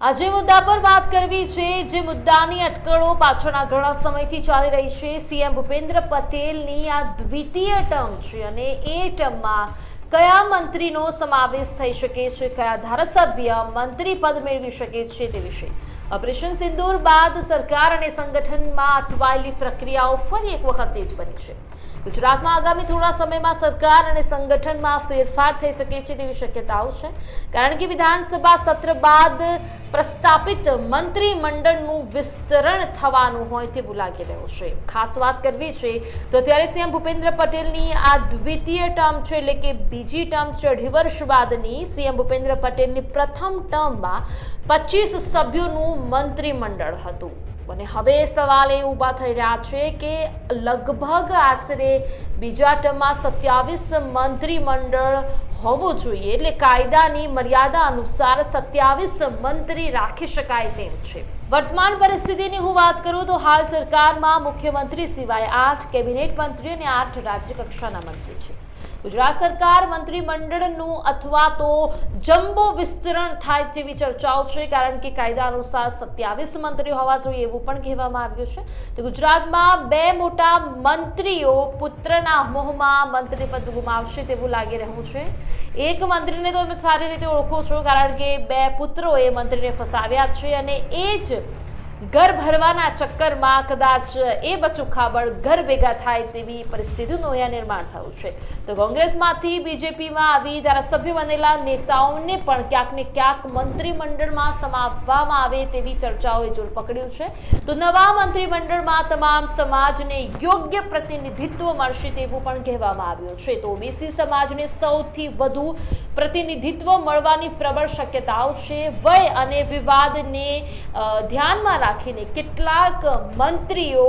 આજે મુદ્દા પર વાત કરવી છે જે મુદ્દાની અટકળો પાછળના ઘણા સમયથી ચાલી રહી છે. સીએમ ભૂપેન્દ્ર પટેલની આ દ્વિતીય ટર્મ છે અને એ ટર્મમાં કયા મંત્રીનો સમાવેશ થઈ શકે છે? કયા ધારાસભ્ય મંત્રી પદ મેળવી શકે છે તે વિશે? ઓપરેશન સિંદૂર બાદ સરકાર અને સંગઠનમાં અટવાયેલી પ્રક્રિયાઓ ફરી એક વખત તેજ બની છે. ગુજરાતમાં આગામી થોડા સમયમાં સરકાર અને સંગઠનમાં ફેરફાર થઈ શકે છે તેવી શક્યતાઓ છે. કારણ કે વિધાનસભા સત્ર બાદ પ્રસ્થાપિત મંત્રીમંડળનું વિસ્તરણ થવાનું હોય તેવું લાગી રહ્યું છે. ખાસ વાત કરવી છે તો ત્યારે સીએમ ભૂપેન્દ્ર પટેલની આ દ્વિતીય ટર્મ છે એટલે કે બીજી ટર્મ ચઢી વર્ષ બાદની સીએમ ભૂપેન્દ્ર પટેલની પ્રથમ ટર્મમાં પચીસ સભ્યોનું મંત્રીમંડળ હતું. અને હવે સવાલ એ ઊભા થઈ રહ્યા છે કે લગભગ આશરે બીજા ટર્મમાં સત્યાવીસ મંત્રીમંડળ હોવું જોઈએ. એટલે કાયદાની મર્યાદા અનુસાર સત્યાવીસ મંત્રી રાખી શકાય તેમ છે. વર્તમાન પરિસ્થિતિની હું વાત કરું તો હાલ સરકારમાં મુખ્યમંત્રી સિવાય આઠ કેબિનેટ મંત્રી અને આઠ રાજ્ય કક્ષાના મંત્રી છે. ગુજરાત સરકાર મંત્રીમંડળનું અથવા તો જમ્બો વિસ્તરણ થાય તેવી ચર્ચાઓ છે, કારણ કે કાયદા અનુસાર સત્યાવીસ મંત્રી હોવા જોઈએ એવું પણ કહેવામાં આવ્યું છે. તો ગુજરાતમાં બે મોટા મંત્રીઓ પુત્રના મોહમાં મંત્રી પદ ગુમાવશે તેવું લાગી રહ્યું છે. એક મંત્રીને તો તમે સારી રીતે ઓળખો છો, કારણ કે બે પુત્રોએ મંત્રીને ફસાવ્યા છે અને એ જ ઘર ભરવાના ચક્કરમાં કદાચ એ બચ્ચું ખાબડ ઘર ભેગા થાય તેવી પરિસ્થિતિનું અહીંયા નિર્માણ થયું છે. તો કોંગ્રેસમાંથી બીજેપીમાં આવી ધારાસભ્ય બનેલા નેતાઓને પણ ક્યાંક ને ક્યાંક મંત્રીમંડળમાં સમાવવામાં આવે તેવી ચર્ચાઓએ જોર પકડ્યું છે. તો નવા મંત્રીમંડળમાં તમામ સમાજને યોગ્ય પ્રતિનિધિત્વ મળશે તેવું પણ કહેવામાં આવ્યું છે. તો ઓબીસી સમાજને સૌથી વધુ પ્રતિનિધિત્વ મળવાની પ્રબળ શક્યતાઓ છે. વય અને વિવાદને ધ્યાનમાં રાખીને કેટલાક મંત્રીઓ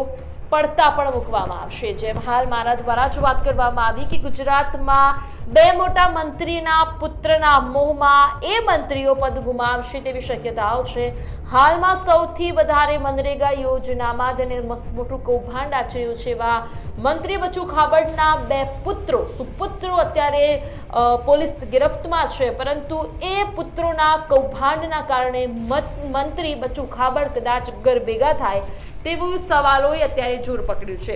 પડતા પણ મૂકવામાં આવશે. જેમ હાલ મારા દ્વારા જ વાત કરવામાં આવી કે ગુજરાતમાં બે મોટા મંત્રીના પુત્રના મોહમાં એ મંત્રીઓ પદ ગુમાવશે તેવી શક્યતાઓ છે. હાલમાં સૌથી વધારે મનરેગા યોજનામાં જેને મોટું કૌભાંડ આચર્યું છે એવા મંત્રી બચુ ખાબડના બે પુત્રો. સુપુત્રો અત્યારે પોલીસ ગિરફ્તમાં છે, પરંતુ એ પુત્રોના કૌભાંડના કારણે મત- મંત્રી બચુ ખાબડ કદાચ ઘર ભેગા થાય તેવું સવાલોએ અત્યારે જોર પકડ્યું છે.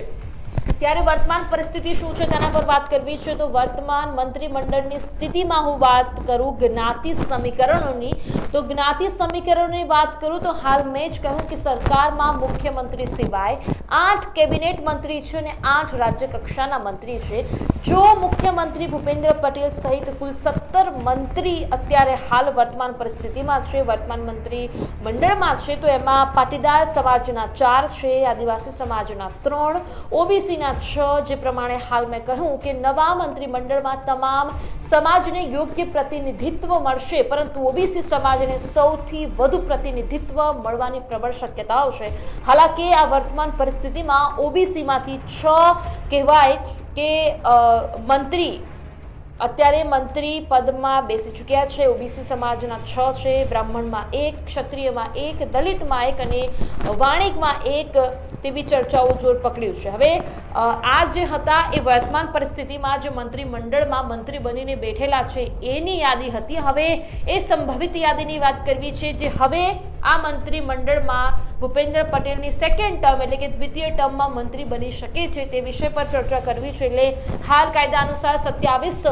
ત્યારે વર્તમાન પરિસ્થિતિ શું છે તેના પર વાત કરવી છે તો વર્તમાન મંત્રીમંડળની સ્થિતિમાં હું વાત કરું જ્ઞાતિ સમીકરણોની. તો જ્ઞાતિ સમીકરણોની વાત કરું તો હાલ મેં જ કહ્યું કે સરકારમાં મુખ્યમંત્રી સિવાય આઠ કેબિનેટ મંત્રી છે અને આઠ રાજ્ય કક્ષાના મંત્રી છે. જો મુખ્યમંત્રી ભૂપેન્દ્ર પટેલ સહિત કુલ સત્તર મંત્રી અત્યારે હાલ વર્તમાન પરિસ્થિતિમાં છે, વર્તમાન મંત્રી મંડળમાં છે, તો એમાં પાટીદાર સમાજના ચાર છે, આદિવાસી સમાજના ત્રણ, ઓબીસીના છ. જે પ્રમાણે હાલ મેં કહ્યું કે નવા મંત્રીમંડળમાં તમામ સમાજને યોગ્ય પ્રતિનિધિત્વ મળશે, પરંતુ ઓબીસી સમાજને સૌથી વધુ પ્રતિનિધિત્વ મળવાની પ્રબળ શક્યતાઓ છે. હાલાકી આ વર્તમાન પરિસ્થિતિમાં ઓબીસીમાંથી છ કહેવાય કે મંત્રી અત્યારે મંત્રી પદમાં બેસી ચૂક્યા છે. ઓબીસી સમાજના છ છે, બ્રાહ્મણમાં એક, ક્ષત્રિયમાં એક, દલિતમાં એક અને વાણિકમાં એક તેવી ચર્ચાઓ જોર પકડ્યું છે. હવે આ જે હતા એ વર્તમાન પરિસ્થિતિમાં જે મંત્રીમંડળમાં મંત્રી બનીને બેઠેલા છે, એની યાદી હતી. હવે, એ સંભવિત યાદીની વાત કરવી છે જે હવે આ મંત્રીમંડળમાં ભૂપેન્દ્ર પટેલની સેકન્ડ ટર્મ એટલે કે દ્વિતીય ટર્મમાં મંત્રી બની શકે છે તે વિષય પર ચર્ચા કરવી છે. એટલે હાલ કાયદા અનુસાર સત્યાવીસ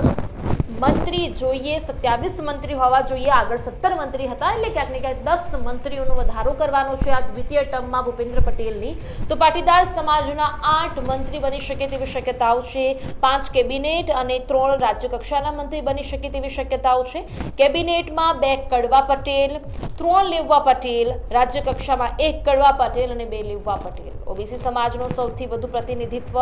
મંત્રી જોઈએ, સત્યાવીસ મંત્રી હોવા જોઈએ, આગળ સત્તર મંત્રી હતા, એટલે ક્યાંક ને ક્યાંક દસ મંત્રીઓનો વધારો કરવાનો છે આ દ્વિતીય ટર્મમાં ભૂપેન્દ્ર પટેલની. તો પાટીદાર સમાજના આઠ મંત્રી બની શકે તેવી શક્યતાઓ છે. પાંચ કેબિનેટ અને ત્રણ રાજ્યકક્ષાના મંત્રી બની શકે તેવી શક્યતાઓ છે. કેબિનેટમાં બે કડવા પટેલ, ત્રણ લેવવા પટેલ, રાજ્યકક્ષામાં એક કડવા પટેલ અને બે લેવવા પટેલ. ઓબીસી સમાજનું સૌથી વધુ પ્રતિનિધિત્વ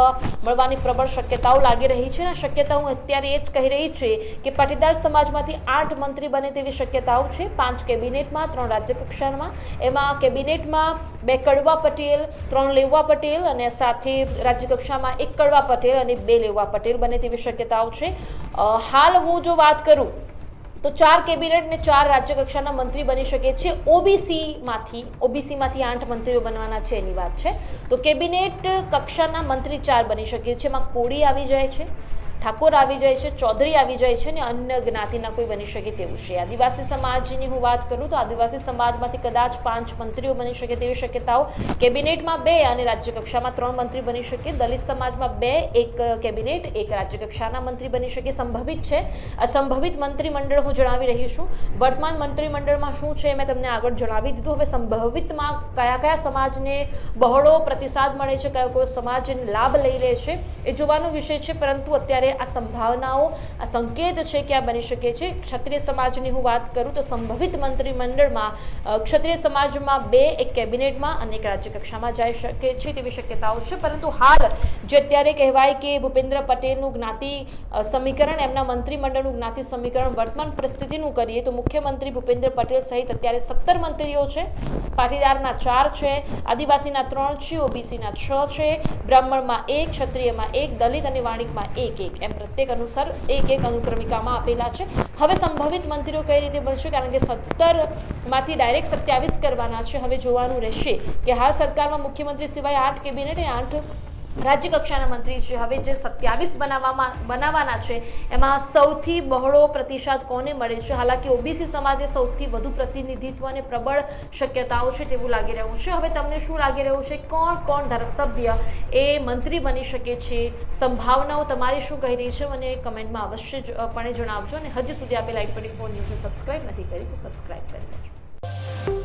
મળવાની પ્રબળ શક્યતાઓ લાગી રહી છે અને શક્યતા હું અત્યારે એ જ કહી રહી છે કે પાટીદાર સમાજમાંથી આઠ મંત્રી બને તેવી શક્યતાઓ છે. પાંચ કેબિનેટમાં, ત્રણ રાજ્ય કક્ષામાં એમાં કેબિનેટમાં બે કડવા પટેલ, ત્રણ લેવા પટેલ અને સાથે રાજ્યકક્ષામાં એક કડવા પટેલ અને બે લેવા પટેલ બને તેવી શક્યતાઓ છે. હાલ હું જો વાત કરું, તો ચાર કેબિનેટ ને ચાર રાજ્ય કક્ષાના મંત્રી બની શકે છે. ઓબીસીમાંથી ઓબીસીમાંથી આઠ મંત્રીઓ બનવાના છે એની વાત છે. તો કેબિનેટ કક્ષાના મંત્રી ચાર બની શકે છે. એમાં કોડી આવી જાય છે. ઠાકોર આવી જાય છે, ચૌધરી આવી જાય છે ને અન્ય જ્ઞાતિના કોઈ બની શકે તેવું છે. આદિવાસી સમાજની હું વાત કરું તો આદિવાસી સમાજમાંથી કદાચ પાંચ મંત્રીઓ બની શકે તેવી શક્યતાઓ કેબિનેટમાં બે અને રાજ્યકક્ષામાં ત્રણ મંત્રી બની શકે. દલિત સમાજમાં બે, એક કેબિનેટ, એક રાજ્યકક્ષાના મંત્રી બની શકે. સંભવિત છે. આ સંભવિત મંત્રીમંડળ હું જણાવી રહી છું. વર્તમાન મંત્રીમંડળમાં શું છે મેં તમને આગળ જણાવી દીધું. હવે સંભવિતમાં કયા કયા સમાજને બહોળો પ્રતિસાદ મળે છે, કયો કયો સમાજ લાભ લઈ લે છે એ જોવાનો વિષય છે, પરંતુ અત્યારે આ સંભાવનાઓ, આ સંકેત છે કે આ બની શકે છે. ક્ષત્રિય સમાજની હું વાત કરું તો સંભવિત મંત્રીમંડળમાં ક્ષત્રિય સમાજમાં બે, એક કેબિનેટમાં અને એક રાજ્ય કક્ષામાં જઈ શકે છે તેવી શક્યતાઓ છે. પરંતુ હાલ જે અત્યારે કહેવાય કે ભૂપેન્દ્ર પટેલનું જ્ઞાતિ સમીકરણ, એમના મંત્રીમંડળનું જ્ઞાતિ સમીકરણ વર્તમાન પરિસ્થિતિનું કરીએ તો મુખ્યમંત્રી ભૂપેન્દ્ર પટેલ સહિત અત્યારે સત્તર મંત્રીઓ છે. પાટીદારના ચાર છે, આદિવાસીના ત્રણ છે, ઓબીસીના છ છે, બ્રાહ્મણમાં એક, ક્ષત્રિયમાં એક, દલિત અને વાણિકમાં એક એક. એમ પ્રત્યેક અનુસાર એક એક અનુક્રમિકામાં આપેલા છે. હવે સંભવિત મંત્રીઓ કઈ રીતે બનશે? કારણ કે સત્તરમાંથી ડાયરેક્ટ સત્યાવીસ કરવાના છે. હવે જોવાનું રહેશે કે હાલ સરકારમાં મુખ્યમંત્રી સિવાય આઠ કેબિનેટ આઠ રાજ્ય કક્ષાના મંત્રી છે હવે જે સત્યાવીસ બનાવવામાં બનાવવાના છે એમાં સૌથી બહોળો પ્રતિસાદ કોને મળે છે? હાલાકી ઓબીસી સમાજે સૌથી વધુ પ્રતિનિધિત્વ અને પ્રબળ શક્યતાઓ છે તેવું લાગી રહ્યું છે. હવે તમને શું લાગી રહ્યું છે? કોણ કોણ ધારાસભ્ય એ મંત્રી બની શકે છે? સંભાવનાઓ તમારી શું કહી રહી છે? મને કમેન્ટમાં અવશ્ય જ, પણે જણાવજો અને હજી સુધી આપે like twenty four news subscribe નથી કરી તો સબસ્ક્રાઈબ કરી લેજો.